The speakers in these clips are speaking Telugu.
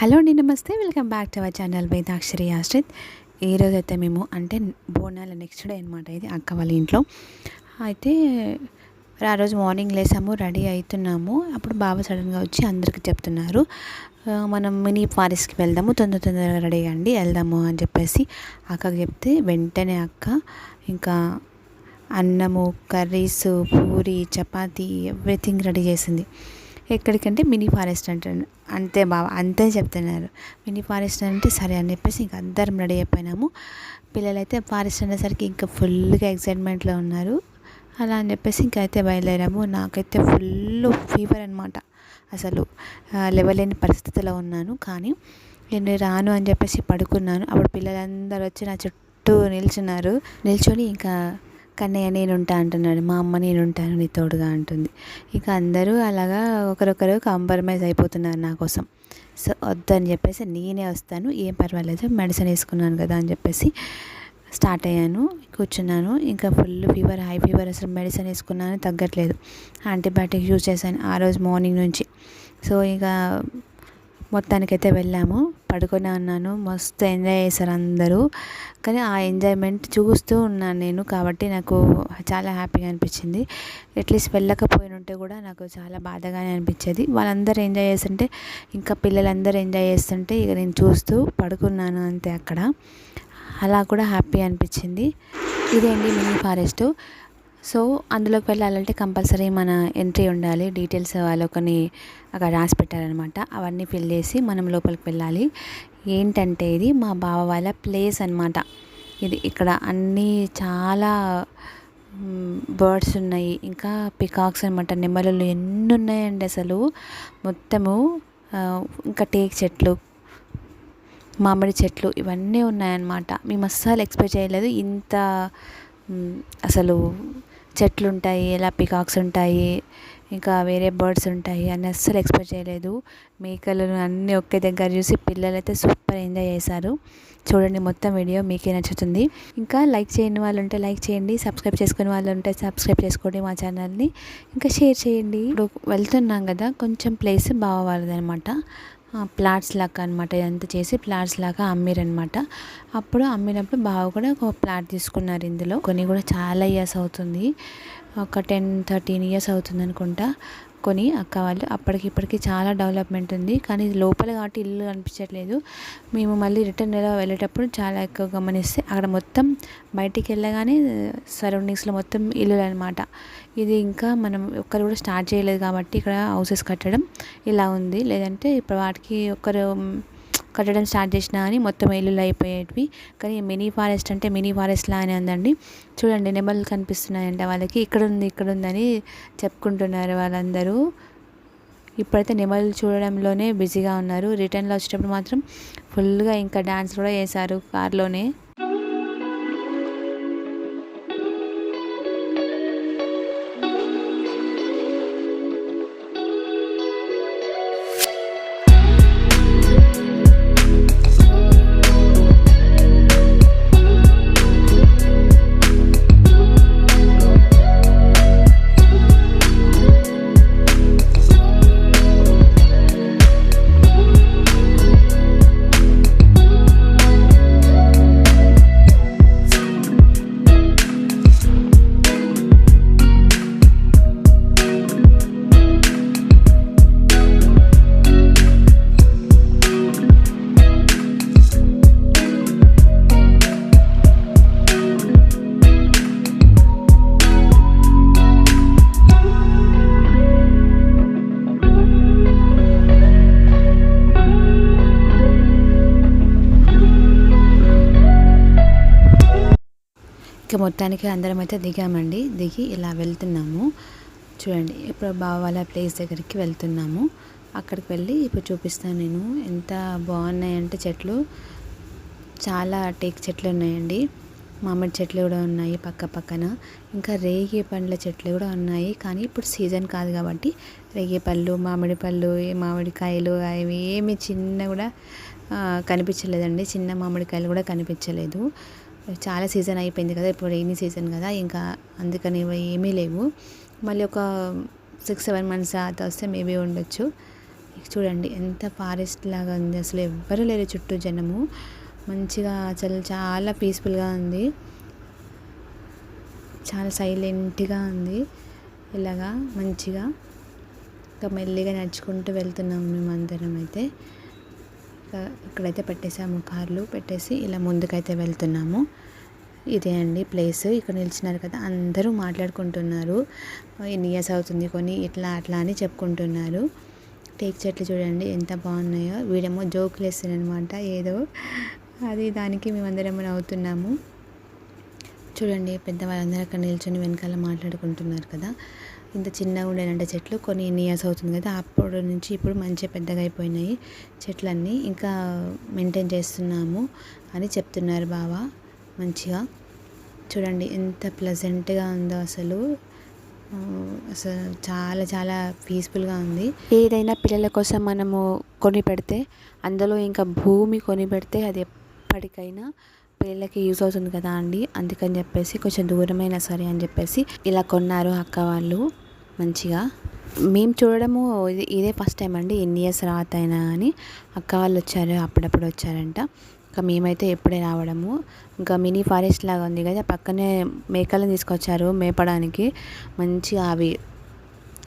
హలో అండి నమస్తే. Welcome back to our channel Vedakshari Ashrith. ఈరోజు అయితే మేము అంటే బోనాల నెక్స్ట్ డే అనమాట ఇది అక్క వాళ్ళ ఇంట్లో. అయితే ఆ రోజు మార్నింగ్ లేసాము రెడీ అవుతున్నాము అప్పుడు బాబా సడన్గా వచ్చి అందరికి చెప్తున్నారు మనం మినీ ఫారెస్ట్కి వెళ్దాము తొందర తొందరగా రెడీ అయ్యండి వెళ్దాము అని చెప్పేసి అక్కకి చెప్తే వెంటనే అక్క ఇంకా అన్నము curries puri chapati everything ready చేసింది. ఎక్కడికంటే మినీ ఫారెస్ట్ అంటే అంతే బాబా అంతే చెప్తున్నారు. మినీ ఫారెస్ట్ అంటే సరే అని చెప్పేసి ఇంకా అందరం రెడీ అయిపోయినాము. పిల్లలైతే ఫారెస్ట్ అనేసరికి ఇంకా ఫుల్గా ఎక్సైట్మెంట్లో ఉన్నారు. అలా అని చెప్పేసి ఇంకా అయితే బయలుదేరాము. నాకైతే ఫుల్ ఫీవర్ అనమాట అసలు లెవలేని పరిస్థితిలో ఉన్నాను. కానీ నేను రాను అని చెప్పేసి పడుకున్నాను. అప్పుడు పిల్లలందరూ వచ్చి నా చుట్టూ నిల్చున్నారు. నిల్చొని ఇంకా కన్నయ్య నేను ఉంటా అంటున్నాడు మా అమ్మ నేను ఉంటాను నీ తోడుగా అంటుంది. ఇక అందరూ అలాగా ఒకరొకరు కాంప్రమైజ్ అయిపోతున్నారు నా కోసం. సో వద్దని చెప్పేసి నేనే వస్తాను ఏం పర్వాలేదు మెడిసిన్ వేసుకున్నాను కదా అని చెప్పేసి స్టార్ట్ అయ్యాను కూర్చున్నాను. ఇంకా ఫుల్ ఫీవర్ హై ఫీవర్ అసలు మెడిసిన్ వేసుకున్నాను తగ్గట్లేదు. యాంటీబయాటిక్ యూజ్ చేశాను ఆ రోజు మార్నింగ్ నుంచి. సో ఇక మొత్తానికైతే వెళ్ళాము. పడుకొని ఉన్నాను. మస్తు ఎంజాయ్ చేశారు అందరూ. కానీ ఆ ఎంజాయ్మెంట్ చూస్తూ ఉన్నాను నేను కాబట్టి నాకు చాలా హ్యాపీగా అనిపించింది. అట్లీస్ట్ వెళ్ళకపోయిన ఉంటే కూడా నాకు చాలా బాధగానే అనిపించేది. వాళ్ళందరూ ఎంజాయ్ చేస్తుంటే ఇంకా పిల్లలందరూ ఎంజాయ్ చేస్తుంటే ఇక నేను చూస్తూ పడుకున్నాను అంతే అక్కడ. అలా కూడా హ్యాపీ అనిపించింది. ఇదేంటి మినీ ఫారెస్ట్. సో అందులోకి వెళ్ళాలంటే కంపల్సరీ మన ఎంట్రీ ఉండాలి. డీటెయిల్స్ వాళ్ళు కొన్ని అక్కడ రాసి పెట్టారనమాట. అవన్నీ ఫిల్ చేసి మనం లోపలికి వెళ్ళాలి. ఏంటంటే ఇది మా బావ వాళ్ళ ప్లేస్ అనమాట ఇది ఇక్కడ అన్నీ చాలా బర్డ్స్ ఉన్నాయి. ఇంకా పికాక్స్ అనమాట నెమలులు ఎన్ని ఉన్నాయండి అసలు? మొత్తము ఇంకా టేక్ చెట్లు మామిడి చెట్లు ఇవన్నీ ఉన్నాయన్నమాట. మేము అస్సలు ఎక్స్పెక్ట్ చేయలేదు. ఇంత అసలు చెట్లు ఉంటాయి ఎలా పికాక్స్ ఉంటాయి ఇంకా వేరే బర్డ్స్ ఉంటాయి అని అస్సలు ఎక్స్పెక్ట్ చేయలేదు. మేకలను అన్నీ ఒకే దగ్గర చూసి పిల్లలైతే సూపర్ ఎంజాయ్ చేశారు. చూడండి మొత్తం వీడియో మీకే నచ్చుతుంది. ఇంకా లైక్ చేయని వాళ్ళు ఉంటే లైక్ చేయండి సబ్స్క్రైబ్ చేసుకునే వాళ్ళు ఉంటే సబ్స్క్రైబ్ చేసుకోండి మా ఛానల్ని ఇంకా షేర్ చేయండి. ఇప్పుడు వెళ్తున్నాం కదా కొంచెం ప్లేస్ బాగోవాలి అనమాట ప్లాట్స్ లాగా అనమాట ఇదంతా చేసి ప్లాట్స్ లాగా అమ్మిరనమాట అప్పుడు అమ్మినప్పుడు బావ కూడా ఒక ప్లాట్ తీసుకున్నారు ఇందులో. కొన్ని కూడా చాలా ఇయర్స్ అవుతుంది. ఒక టెన్ థర్టీన్ ఇయర్స్ అవుతుంది అనుకుంటా కొని అక్క వాళ్ళు అప్పటికి ఇప్పటికి చాలా డెవలప్మెంట్ ఉంది. కానీ లోపల కాబట్టి ఇల్లు అనిపించట్లేదు మేము మళ్ళీ రిటర్న్ ఎలా వెళ్ళేటప్పుడు చాలా ఎక్కువ గమనిస్తే అక్కడ మొత్తం బయటికి వెళ్ళగానే సరౌండింగ్స్లో మొత్తం ఇల్లులు అనమాట ఇది ఇంకా మనం ఒక్కరు కూడా స్టార్ట్ చేయలేదు కాబట్టి ఇక్కడ హౌసెస్ కట్టడం ఇలా ఉంది. లేదంటే ఇప్పుడు వాటికి ఒకరు కట్టడం స్టార్ట్ చేసినా కానీ మొత్తం ఇల్లులు అయిపోయేటివి. కానీ మినీ ఫారెస్ట్ అంటే మినీ ఫారెస్ట్ అని ఉందండి. చూడండి నెమలు కనిపిస్తున్నాయంట వాళ్ళకి. ఇక్కడ ఉంది ఇక్కడ ఉందని చెప్పుకుంటున్నారు వాళ్ళందరూ. ఇప్పుడైతే నెమలు చూడడంలోనే బిజీగా ఉన్నారు. రిటర్న్లో వచ్చేటప్పుడు మాత్రం ఫుల్గా ఇంకా డ్యాన్స్ కూడా చేశారు కార్లోనే. మొత్తానికి అందరం అయితే దిగామండి. దిగి ఇలా వెళ్తున్నాము. చూడండి ఇప్పుడు బావాల ప్లేస్ దగ్గరికి వెళ్తున్నాము. అక్కడికి వెళ్ళి ఇప్పుడు చూపిస్తాను నేను. ఎంత బాగున్నాయంటే చెట్లు. చాలా టేక్ చెట్లు ఉన్నాయండి. మామిడి చెట్లు కూడా ఉన్నాయి పక్క పక్కన. ఇంకా రేగి పండ్ల చెట్లు కూడా ఉన్నాయి. కానీ ఇప్పుడు సీజన్ కాదు కాబట్టి రేగి పళ్ళు మామిడి పళ్ళు మామిడికాయలు అవి ఏమి చిన్న కూడా కనిపించలేదండి. చిన్న మామిడికాయలు కూడా కనిపించలేదు. చాలా సీజన్ అయిపోయింది కదా ఇప్పుడు రైనీ సీజన్ కదా ఇంకా అందుకని ఏమీ లేవు. మళ్ళీ ఒక సిక్స్ సెవెన్ మంత్స్ తర్వాత వస్తే మేబీ ఉండొచ్చు. చూడండి ఎంత ఫారెస్ట్ లాగా ఉంది. అసలు ఎవ్వరు లేరు చుట్టూ జనము. మంచిగా అసలు చాలా పీస్ఫుల్గా ఉంది. చాలా సైలెంట్గా ఉంది. ఇలాగా మంచిగా. ఇంకా మెల్లిగా నడుచుకుంటూ వెళ్తున్నాము మేమందరం అయితే. ఇక్కడైతే పెట్టేసాము కార్లు. పెట్టేసి ఇలా ముందుకైతే వెళ్తున్నాము. ఇదే అండి ప్లేస్. ఇక్కడ నిలిచినారు కదా అందరూ మాట్లాడుకుంటున్నారు. ఎన్ని ఇయర్స్ అవుతుంది కొని ఇట్లా అట్లా అని చెప్పుకుంటున్నారు. టేక్ చెట్లు చూడండి ఎంత బాగున్నాయో. వీడేమో జోకులు వేస్తారనమాట ఏదో. అది దానికి మేమందరం అవుతున్నాము. చూడండి పెద్దవాళ్ళందరూ అక్కడ నిల్చొని వెనకాల మాట్లాడుకుంటున్నారు కదా. ఇంత చిన్నగా ఉండేనంటే చెట్లు కొన్ని ఎన్ని ఇయర్స్ అవుతుంది కదా అప్పటి నుంచి ఇప్పుడు మంచిగా పెద్దగా అయిపోయినాయి చెట్లన్నీ. ఇంకా మెయింటైన్ చేస్తున్నాము అని చెప్తున్నారు బావ మంచిగా. చూడండి ఎంత ప్లెజెంట్గా ఉందో అసలు. అసలు చాలా చాలా పీస్ఫుల్గా ఉంది. ఏదైనా పిల్లల కోసం మనము కొని పెడితే అందులో ఇంకా భూమి కొని పెడితే అది ఎప్పటికైనా పిల్లలకి యూజ్ అవుతుంది కదా అండి? అందుకని చెప్పేసి కొంచెం దూరమైనా సరే అని చెప్పేసి ఇలా కొన్నారు అక్క వాళ్ళు మంచిగా. మేము చూడడము ఇది ఇదే ఫస్ట్ టైం అండి ఎన్ని ఇయర్స్ రాత అయినా అని. అక్క వాళ్ళు వచ్చారు అప్పుడప్పుడు వచ్చారంట. ఇంకా మేమైతే ఎప్పుడే రావడము. ఇంకా మినీ ఫారెస్ట్ లాగా ఉంది కదా పక్కనే మేకలను తీసుకొచ్చారు మేపడానికి. మంచిగా అవి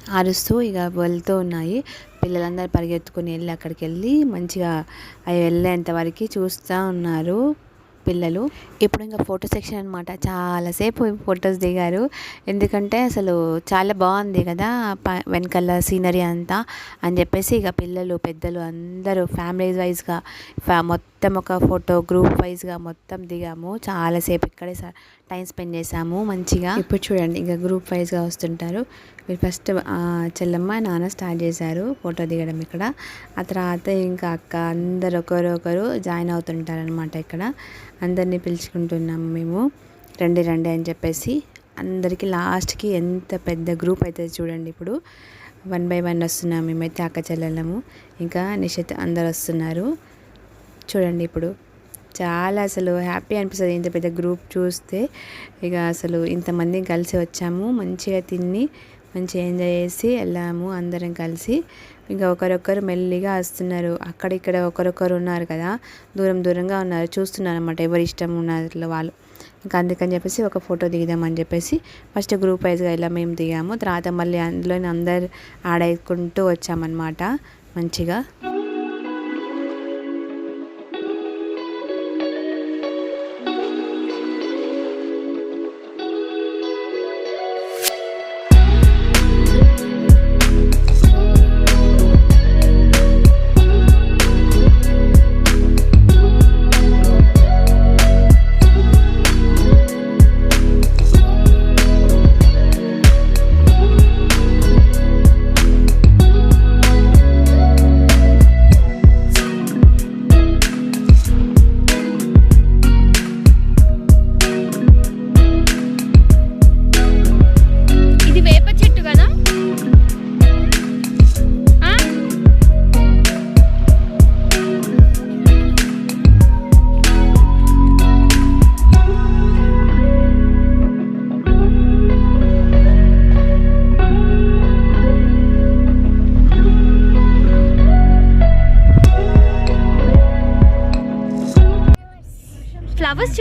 అరుస్తూ ఇక వెళ్తూ ఉన్నాయి. పిల్లలందరూ పరిగెత్తుకుని వెళ్ళి అక్కడికి వెళ్ళి మంచిగా అవి వెళ్ళేంత వరకు చూస్తూ ఉన్నారు. పిల్లలు. ఇప్పుడు ఇంకా ఫోటో సెక్షన్ అనమాట చాలాసేపు ఫొటోస్ దిగారు. ఎందుకంటే అసలు చాలా బాగుంది కదా వెనకాల సీనరీ అంతా. అని చెప్పేసి ఇక పిల్లలు పెద్దలు అందరూ ఫ్యామిలీ వైజ్గా ఫ్యా మొత్తం మొత్తం ఒక ఫోటో గ్రూప్ వైజ్గా మొత్తం దిగాము. చాలాసేపు ఇక్కడే టైం స్పెండ్ చేసాము మంచిగా. ఇప్పుడు చూడండి ఇంకా గ్రూప్ వైజ్గా వస్తుంటారు. మీరు ఫస్ట్ చెల్లమ్మ నాన్న స్టార్ట్ చేశారు ఫోటో దిగడం ఇక్కడ. ఆ తర్వాత ఇంకా అక్క అందరు ఒకరొకరు జాయిన్ అవుతుంటారు అనమాట ఇక్కడ. అందరినీ పిలుచుకుంటున్నాము మేము. రండి రండి అని చెప్పేసి అందరికీ లాస్ట్కి ఎంత పెద్ద గ్రూప్ అవుతుంది చూడండి ఇప్పుడు. వన్ బై వన్ వస్తున్నాం మేమైతే అక్క చెల్లెళ్ళము. ఇంకా నిషిత్ అందరు వస్తున్నారు చూడండి ఇప్పుడు. చాలా అసలు హ్యాపీ అనిపిస్తుంది ఇంత పెద్ద గ్రూప్ చూస్తే. ఇక అసలు ఇంతమంది కలిసి వచ్చాము. మంచిగా తిని మంచిగా ఎంజాయ్ చేసి వెళ్ళాము అందరం కలిసి. ఇంకా ఒకరొకరు మెల్లిగా వస్తున్నారు. అక్కడిక్కడ ఒకరొకరు ఉన్నారు కదా. దూరం దూరంగా ఉన్నారు. చూస్తున్నారు అనమాట ఎవరి ఇష్టం ఉన్నారు వాళ్ళు. ఇంకా అందుకని చెప్పేసి ఒక ఫోటో దిగుదామని చెప్పేసి ఫస్ట్ గ్రూప్ వైజ్గా ఇలా మేము దిగాము. తర్వాత మళ్ళీ అందులోనే అందరు ఆడేసుకుంటూ వచ్చామన్నమాట మంచిగా.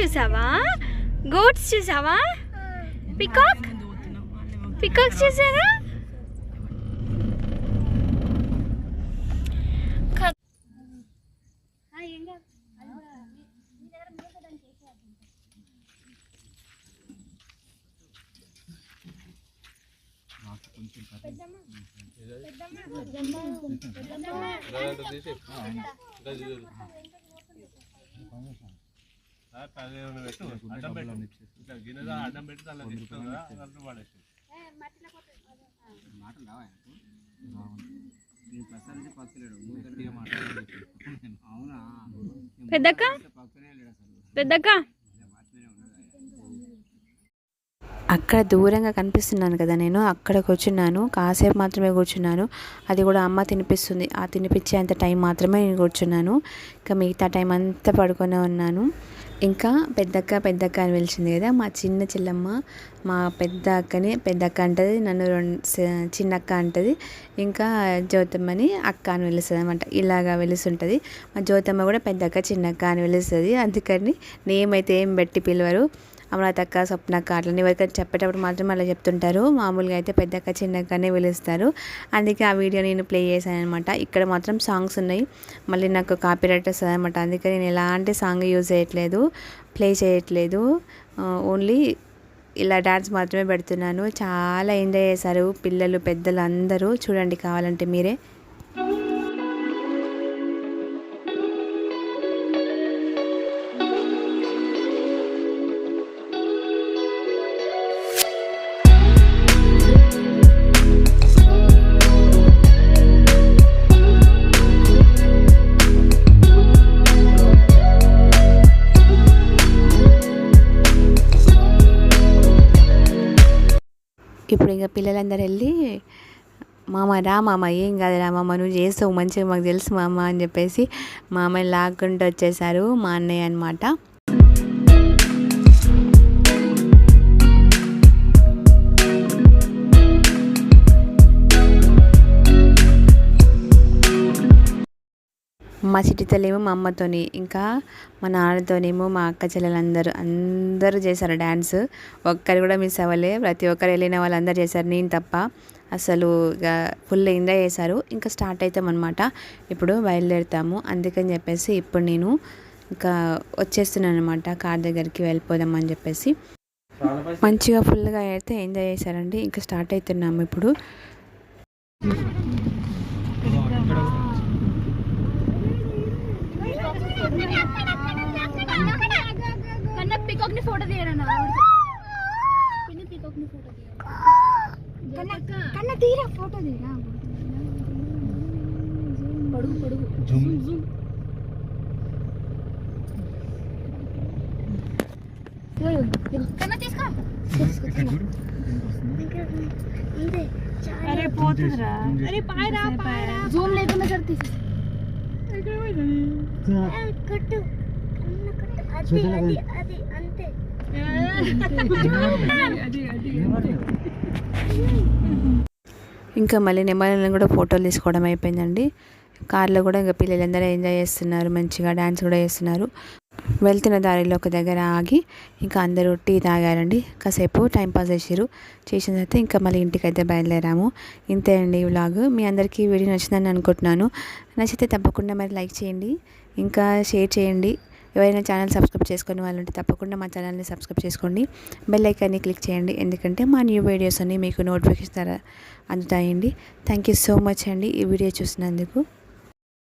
చూసావా? గోట్స్ చూసావా? పికాక్? పికాక్స్ చూసారా? అడ్డం పెట్టు. ఇట్లా గిన్నెలో అడ్డం పెట్టి దానిలో తీసుకుందా దాంట్లో పడేసి మాటలు రావా ఆయనకు? నేను అక్కడ దూరంగా కనిపిస్తున్నాను కదా నేను అక్కడ కూర్చున్నాను కాసేపు మాత్రమే కూర్చున్నాను. అది కూడా అమ్మ తినిపిస్తుంది. ఆ తినిపించేంత టైం మాత్రమే నేను కూర్చున్నాను. ఇంకా మిగతా టైం అంతా పడుకునే ఉన్నాను. ఇంకా పెద్దక్క పెద్దక్క అని పిలిచింది కదా మా చిన్న చెల్లమ్మ మా పెద్ద అక్కని పెద్దక్క అంటది నన్ను రెండు చిన్నక్క అంటది ఇంకా జ్యోతమ్మని అక్క అని పిలుస్తుంది అనమాట ఇలాగా పిలుస్తుంటుంది. మా జ్యోతమ్మ కూడా పెద్దక్క చిన్నక్క అని పిలుస్తుంది. అందుకని నేమైతే ఏం పెట్టి పిలవరు. అమరాతక్క స్వప్నక్క అట్లా ఎవరికైనా చెప్పేటప్పుడు మాత్రం అలా చెప్తుంటారు. మామూలుగా అయితే పెద్దక్క చిన్నక్కనే పిలుస్తారు. అందుకే ఆ వీడియో నేను ప్లే చేశాను అనమాట ఇక్కడ మాత్రం సాంగ్స్ ఉన్నాయి. మళ్ళీ నాకు కాపీ రైట్ వస్తుంది అనమాట అందుకే నేను ఎలాంటి సాంగ్ యూజ్ చేయట్లేదు ప్లే చేయట్లేదు. ఓన్లీ ఇలా డ్యాన్స్ మాత్రమే పెడుతున్నాను. చాలా ఎంజాయ్ చేశారు పిల్లలు పెద్దలు అందరూ. చూడండి కావాలంటే మీరే. ఇక పిల్లలందరూ వెళ్ళి మామ రా మామ ఏం కాదు రా మామ నువ్వు చేస్తావు మంచిగా మాకు తెలుసు మామ అని చెప్పేసి మామని లాక్కుంటూ వచ్చేసారు మా అన్నయ్య అనమాట మా చిటితలేమో మా అమ్మతోని ఇంకా మా నాన్నతోనేమో మా అక్క చెల్లెలందరూ అందరూ చేశారు డ్యాన్స్ ఒక్కరు కూడా మిస్ అవ్వలే ప్రతి ఒక్కరు వెళ్ళిన వాళ్ళందరూ చేశారు నేను తప్ప. అసలు ఇక ఫుల్ ఎంజాయ్ చేశారు. ఇంకా స్టార్ట్ అవుతాం అనమాట ఇప్పుడు బయలుదేరుతాము. అందుకని చెప్పేసి ఇప్పుడు నేను ఇంకా వచ్చేస్తున్నాను అనమాట కార్ దగ్గరికి వెళ్ళిపోదాం అని చెప్పేసి. మంచిగా ఫుల్గా అయితే ఎంజాయ్ చేశారండి. ఇంకా స్టార్ట్ అవుతున్నాము ఇప్పుడు. కన్నా పికాక్ ని ఫోటో తీయరన్నా పికాక్ ని ఫోటో తీయరా కన్నా తీరా ఫోటో తీరా పడుగు పడుగు జూమ్ జూమ్ కన్నా తీసుకో అరే పోతుందిరా అరే పాయరా పాయరా జూమ్ లేకుండా సరే తీసి ఇంకా మళ్ళీ నెమ్మదిని కూడా ఫోటోలు తీసుకోవడం అయిపోయిందండి. కార్లో కూడా ఇంకా పిల్లలందరూ ఎంజాయ్ చేస్తున్నారు మంచిగా డ్యాన్స్ కూడా చేస్తున్నారు. వెళ్తున్న దారిలో ఒక దగ్గర ఆగి ఇంకా అందరూ టీ తాగారండి. కాసేపు టైంపాస్ చేసారు చేసిన తర్వాత ఇంకా మళ్ళీ ఇంటికి అయితే బయలుదేరాము. ఇంతే అండి వ్లాగ్ మీ అందరికీ వీడియో నచ్చిందని అనుకుంటున్నాను. నచ్చితే తప్పకుండా మరి లైక్ చేయండి. ఇంకా షేర్ చేయండి. ఎవరైనా ఛానల్ సబ్స్క్రైబ్ చేసుకునే వాళ్ళు ఉంటే తప్పకుండా మా ఛానల్ని సబ్స్క్రైబ్ చేసుకోండి. బెల్ ఐకాన్ని క్లిక్ చేయండి. ఎందుకంటే మా న్యూ వీడియోస్ అన్ని మీకు నోటిఫికేషన్ ద్వారా అందుతాయండి. థ్యాంక్ యూ సో మచ్ అండి ఈ వీడియో చూసినందుకు.